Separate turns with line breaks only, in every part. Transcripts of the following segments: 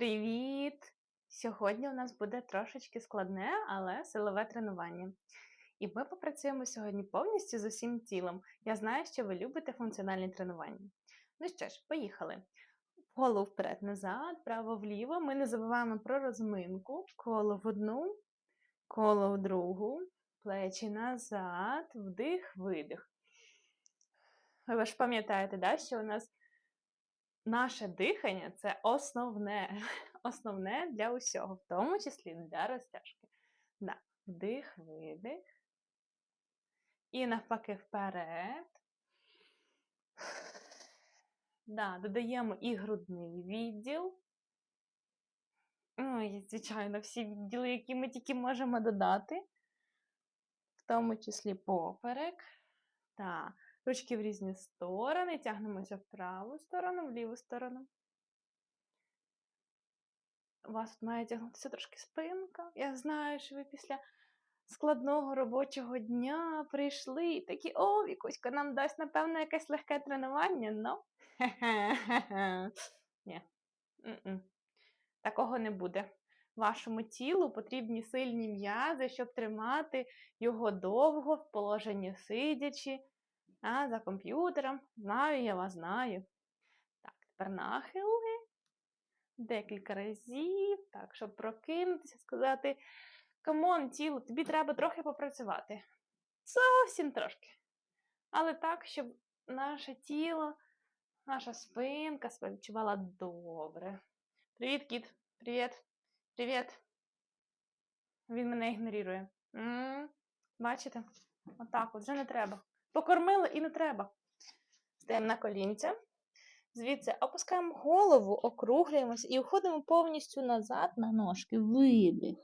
Привіт! Сьогодні у нас буде трошечки складне, але силове тренування. І ми попрацюємо сьогодні повністю з усім тілом. Я знаю, що ви любите функціональні тренування. Ну що ж, поїхали. Голову вперед-назад, право-вліво. Ми не забуваємо про розминку. Коло в одну, коло в другу, плечі назад, вдих, видих. Ви ж пам'ятаєте, да, що у нас наше дихання це основне, основне для усього, в тому числі для розтяжки. Да. Вдих, видих. І навпаки вперед. Да, додаємо і грудний відділ. Ой, звичайно, всі відділи, які ми тільки можемо додати, в тому числі поперек. Так. Ручки в різні сторони, тягнемося в праву сторону, в ліву сторону. У вас тут має тягнутися трошки спинка. Я знаю, що ви після складного робочого дня прийшли і такі, о, Вікуська нам дасть, напевно, якесь легке тренування, но Ні. Такого не буде. Вашому тілу потрібні сильні м'язи, щоб тримати його довго в положенні сидячи. А, за комп'ютером. Знаю, я вас знаю. Так, тепер нахили. Декілька разів. Так, щоб прокинутися, сказати: камон, тіло, тобі треба трохи попрацювати. Зовсім трошки. Але так, щоб наше тіло, наша спинка себе відчувала добре. Привіт, кіт. Привіт. Привіт. Він мене ігнорує. Бачите? Отак от вже не треба. Покормили і не треба. Стаємо на колінця. Звідси опускаємо голову, округлюємося і уходимо повністю назад на ножки. Видих.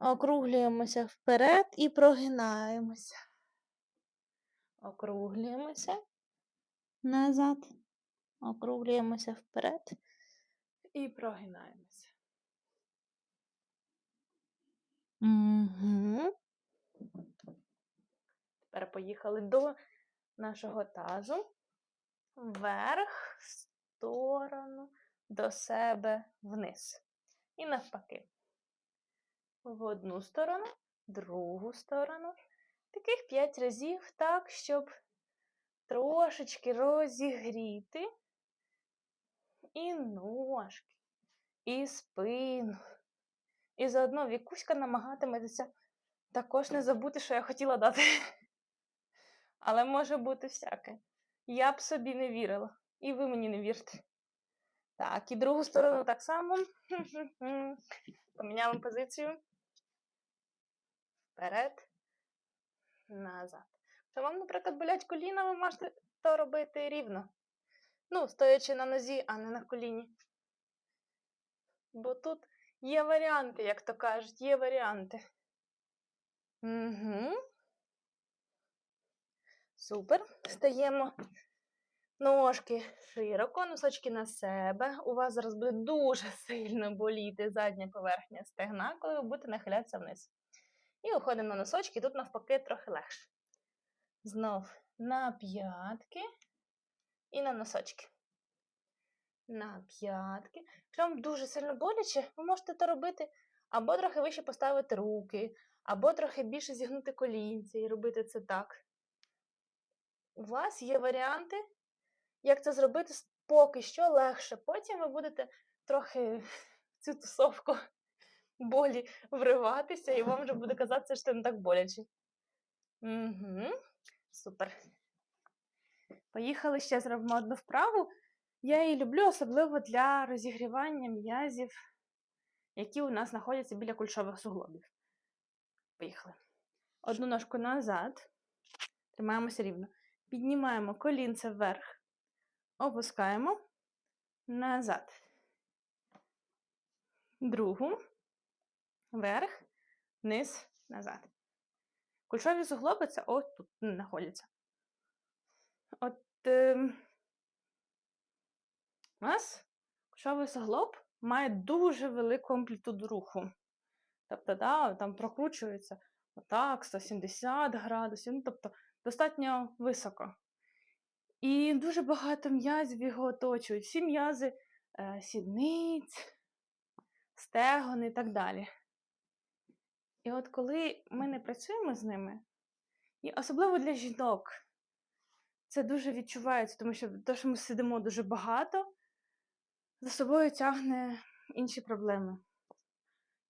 Округлюємося вперед і прогинаємося. Округлюємося назад. Округлюємося вперед і прогинаємося. Угу. Тепер поїхали до нашого тазу. Вверх, в сторону, до себе вниз. І навпаки. В одну сторону, другу сторону. Таких 5 разів так, щоб трошечки розігріти і ножки, і спину. І заодно вікуська намагатиметься також не забути, що я хотіла дати. Але може бути всяке. Я б собі не вірила. І ви мені не вірте. Так, і другу сторону так само. Поміняємо позицію. Вперед, назад. Якщо вам, наприклад, болять коліна, ви можете то робити рівно. Ну, стоячи на нозі, а не на коліні. Бо тут є варіанти, як то кажуть, є варіанти. Угу. Супер. Стаємо ножки широко, носочки на себе. У вас зараз буде дуже сильно боліти задня поверхня стегна, коли ви будете нахилятися вниз. І уходимо на носочки, тут навпаки трохи легше. Знов на п'ятки і на носочки. На п'ятки. Якщо вам дуже сильно боляче, ви можете це робити або трохи вище поставити руки, або трохи більше зігнути колінці і робити це так у вас є варіанти, як це зробити поки що легше. Потім ви будете трохи в цю тусовку болі вриватися, і вам вже буде казатися, що це не так боляче. Угу, Супер. Поїхали ще зробимо одну вправу. Я її люблю, особливо для розігрівання м'язів, які у нас знаходяться біля кульшових суглобів. Поїхали. Одну ножку назад. Тримаємося рівно. Піднімаємо колінце вверх, опускаємо назад. Другу, вверх, вниз, назад. Кульшові суглоби це ось тут знаходяться. От е, у нас кульшовий суглоб має дуже велику амплітуду руху. Тобто, да, там прокручується отак, 170 градусів. Ну, тобто, достатньо високо. І дуже багато м'язів його оточують. Всі м'язи е, сідниць, стегон і так далі. І от коли ми не працюємо з ними, і особливо для жінок, це дуже відчувається, тому що те, що ми сидимо дуже багато, за собою тягне інші проблеми.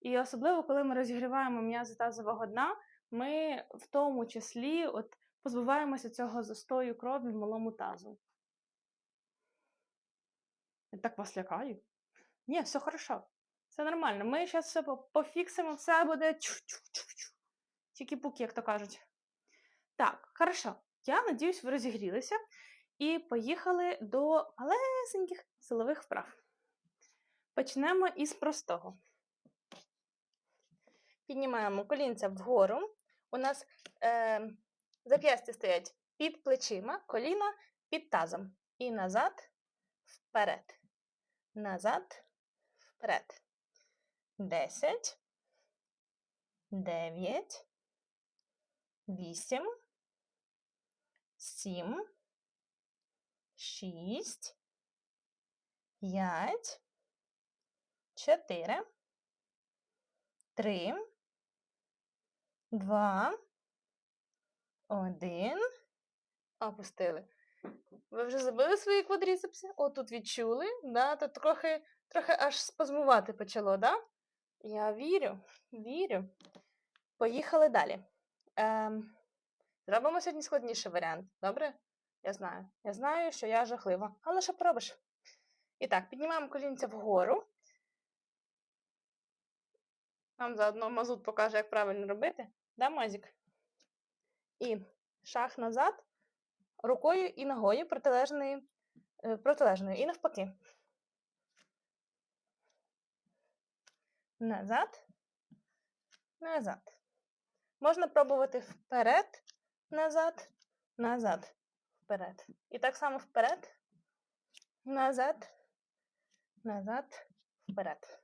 І особливо, коли ми розігріваємо м'язи тазового дна, ми в тому числі от, позбуваємося цього застою крові в малому тазу. Я так вас лякаю? Ні, все хорошо. Все нормально. Ми зараз все пофіксимо, все буде чу-чу-чу-чу. Тільки-пуки, як то кажуть. Так, хорошо. Я надіюсь, ви розігрілися і поїхали до малесеньких силових вправ. Почнемо із простого. Піднімаємо колінця вгору. У нас е, зап'ястя стоять під плечима, коліна під тазом. І назад, вперед. Назад, вперед. Десять. Дев'ять. Вісім. Сім. Шість. П'ять. Чотири. Три. Два. Один. Опустили. Ви вже забили свої квадріцепси? О, тут відчули, да? Тут трохи, трохи аж спазмувати почало, да? Я вірю, вірю. Поїхали далі. Ем, зробимо сьогодні складніший варіант, добре? Я знаю. Я знаю, що я жахлива. Але що поробиш? І так, піднімаємо колінця вгору. Нам заодно мазут покаже, як правильно робити. Да, Мазік? І шаг назад, рукою і ногою протилежною, е, протилежною. І навпаки. Назад, назад. Можна пробувати вперед, назад, назад, вперед. І так само вперед, назад, назад, вперед.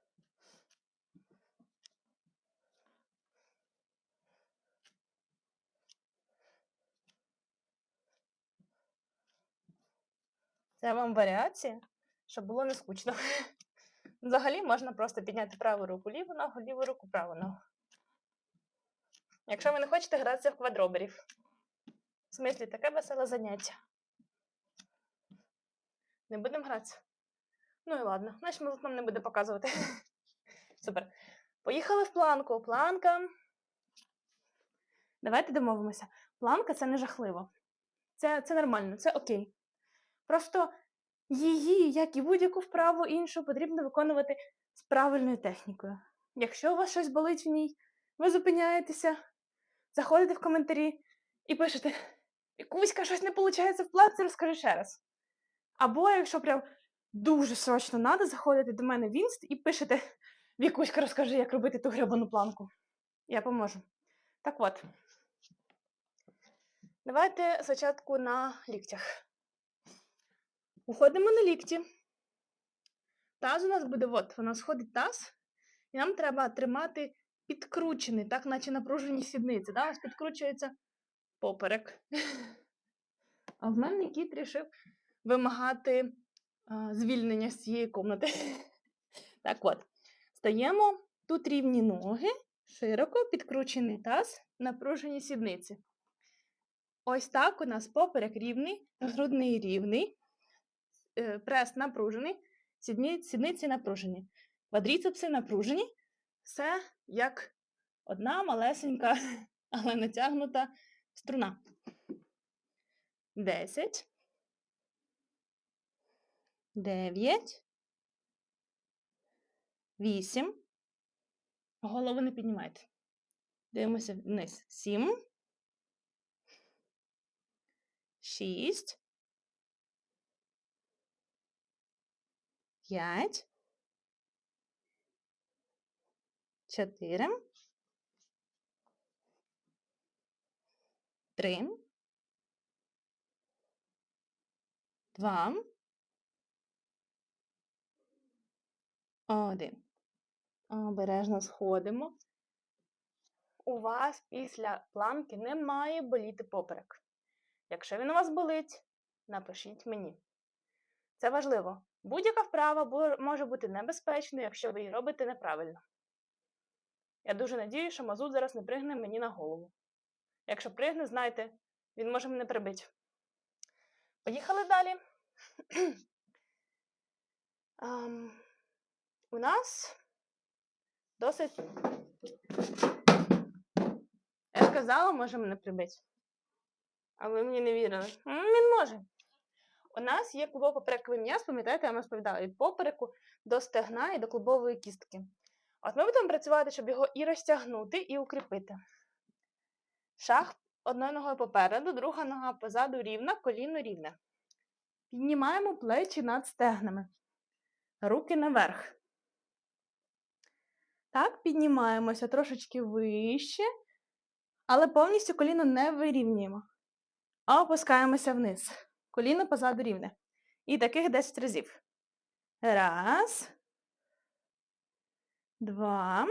Це вам варіація, щоб було не скучно. Взагалі можна просто підняти праву руку ліву ногу, ліву руку праву ногу. Якщо ви не хочете гратися в квадроберів. В смислі, таке веселе заняття. Не будемо гратися? Ну і ладно, значить ми нам не буде показувати. Супер. Поїхали в планку. Планка. Давайте домовимося. Планка це не жахливо. Це, це нормально, це окей. Просто її, як і будь-яку вправу іншу, потрібно виконувати з правильною технікою. Якщо у вас щось болить в ній, ви зупиняєтеся, заходите в коментарі і пишете: Вікуська, щось не виходить в планці, розкажи ще раз. Або якщо прям дуже срочно треба, заходите до мене в інст і пишете: Вікуська, розкажи, як робити ту гребану планку. Я поможу. Так от. Давайте спочатку на ліктях. Уходимо на лікті. Таз у нас буде, от, у нас ходить таз, і нам треба тримати підкручений, так, наче напружені сідниці. Да? У нас підкручується поперек. А в мене кіт рішив вимагати а, звільнення з цієї комнати. Так от, стаємо тут рівні ноги, широко підкручений таз, напружені сідниці. Ось так у нас поперек рівний, грудний рівний прес напружений, сідниці напружені, квадріцепси напружені. Все як одна малесенька, але натягнута струна. Десять. Дев'ять. Вісім. Голову не піднімайте. Дивимося вниз. Сім. Шість. П'ять. Чотири. Три. Два. Один. Обережно сходимо. У вас після планки не має боліти поперек. Якщо він у вас болить, напишіть мені. Це важливо. Будь-яка вправа може бути небезпечною, якщо ви її робите неправильно. Я дуже надію, що мазут зараз не пригне мені на голову. Якщо пригне, знайте, він може мене прибити. Поїхали далі. Ам, у нас досить. Я сказала, може мене прибити. А ви мені не вірили. Він може. У нас є клубово-поперековий м'яз, пам'ятаєте, я вам розповідала від попереку до стегна і до клубової кістки. От ми будемо працювати, щоб його і розтягнути, і укріпити. Шаг одною ногою попереду, друга нога позаду рівна, коліно рівне. Піднімаємо плечі над стегнами. Руки наверх. Так, піднімаємося трошечки вище, але повністю коліно не вирівнюємо. Опускаємося вниз. Коліно позаду рівне. І таких 10 разів. Раз. Два.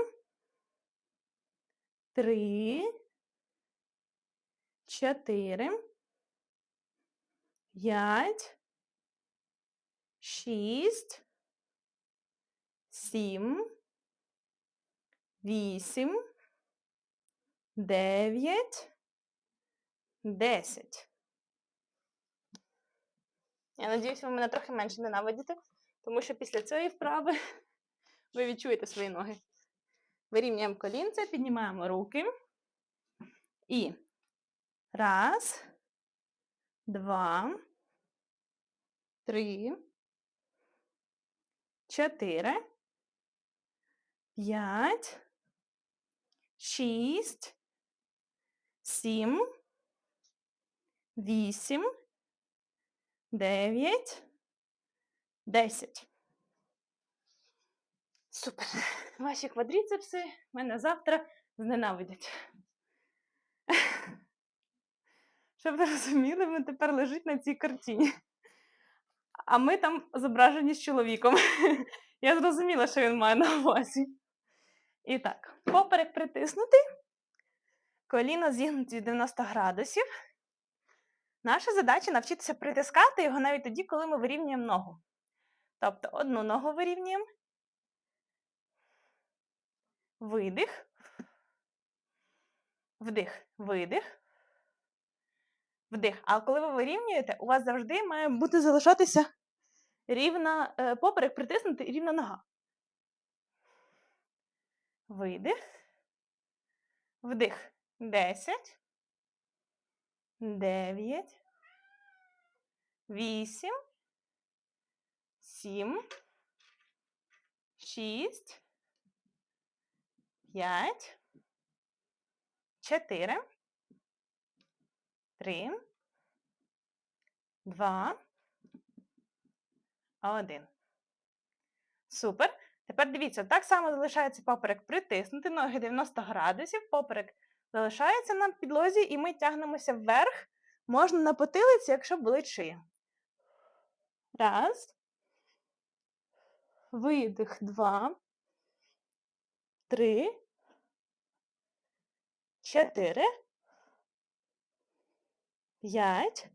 Три. Чотири. П'ять. Шість. Сім. Вісім. Дев'ять. Десять. Я надіюсь, ви мене трохи менше ненавидите, тому що після цієї вправи ви відчуєте свої ноги. Вирівнюємо колінце, піднімаємо руки. І раз, два, три, чотири, п'ять, шість, сім, вісім. 9, 10. Супер. Ваші квадріцепси мене завтра зненавидять. Щоб ви розуміли, він тепер лежить на цій картині. А ми там зображені з чоловіком. Я зрозуміла, що він має на увазі. І так, поперек притиснутий, коліно зігнуті в 90 градусів. Наша задача навчитися притискати його навіть тоді, коли ми вирівнюємо ногу. Тобто одну ногу вирівнюємо, видих, вдих, видих, вдих. А коли ви вирівнюєте, у вас завжди має бути залишатися рівна е, поперек притиснути і рівна нога. Видих, вдих. 10. Дев'ять. Вісім. Сім. Шість. П'ять. Чотири. Три. Два. Один. Супер. Тепер дивіться, так само залишається поперек притиснути, ноги 90 градусів, поперек залишається на підлозі, і ми тягнемося вверх. Можна на потилиці, якщо шия. Раз. Видих. Два. Три. Чотири. П'ять.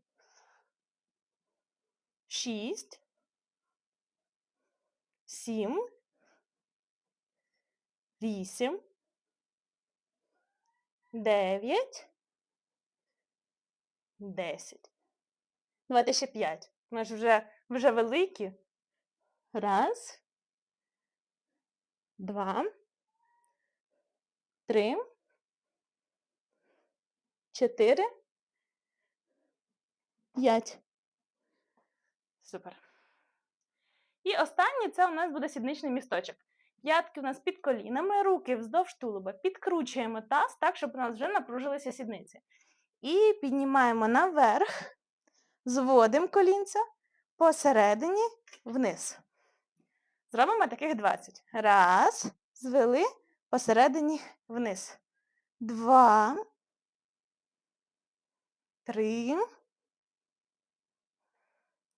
Шість. Сім. Вісім. Дев'ять. Десять. Давайте ще п'ять. Ми ж вже, вже великі. Раз. Два. Три. Чотири. П'ять. Супер. І останнє це у нас буде сідничний місточок. П'ятки у нас під колінами, руки вздовж тулуба. Підкручуємо таз так, щоб у нас вже напружилися сідниці. І піднімаємо наверх, зводимо колінця посередині вниз. Зробимо таких 20. Раз. Звели посередині вниз. Два. Три.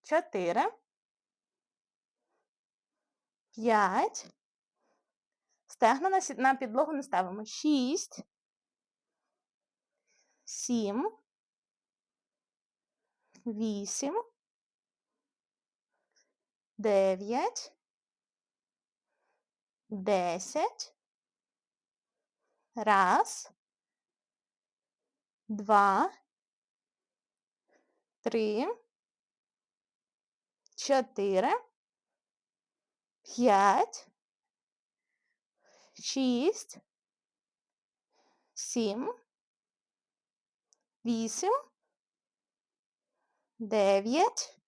Чотири. П'ять. Стегна на, підлогу не ставимо. Шість. Сім. Вісім. дев'ять, десять. Раз, два, три, чотири, п'ять, шість, сім, вісім, дев'ять,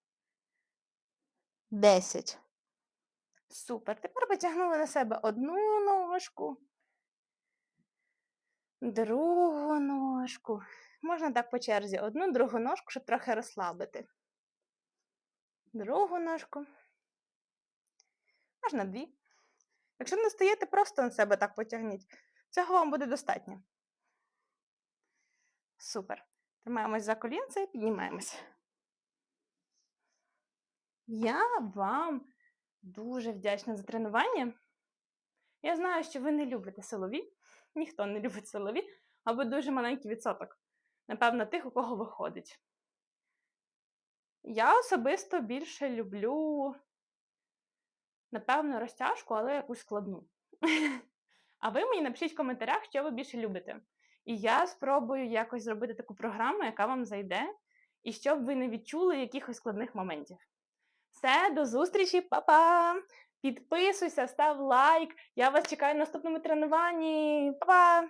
десять. Супер. Тепер потягнули на себе одну ножку, другу ножку. Можна так по черзі. Одну, другу ножку, щоб трохи розслабити. Другу ножку. Можна дві. Якщо не стоїте, просто на себе так потягніть. Цього вам буде достатньо. Супер. Тримаємось за колінце і піднімаємось. Я вам дуже вдячна за тренування. Я знаю, що ви не любите силові. Ніхто не любить силові, або дуже маленький відсоток. Напевно, тих, у кого виходить. Я особисто більше люблю, напевно, розтяжку, але якусь складну. А ви мені напишіть в коментарях, що ви більше любите. І я спробую якось зробити таку програму, яка вам зайде, і щоб ви не відчули якихось складних моментів. Все, до зустрічі, па-па! Підписуйся, став лайк. Я вас чекаю на наступному тренуванні. Па-па!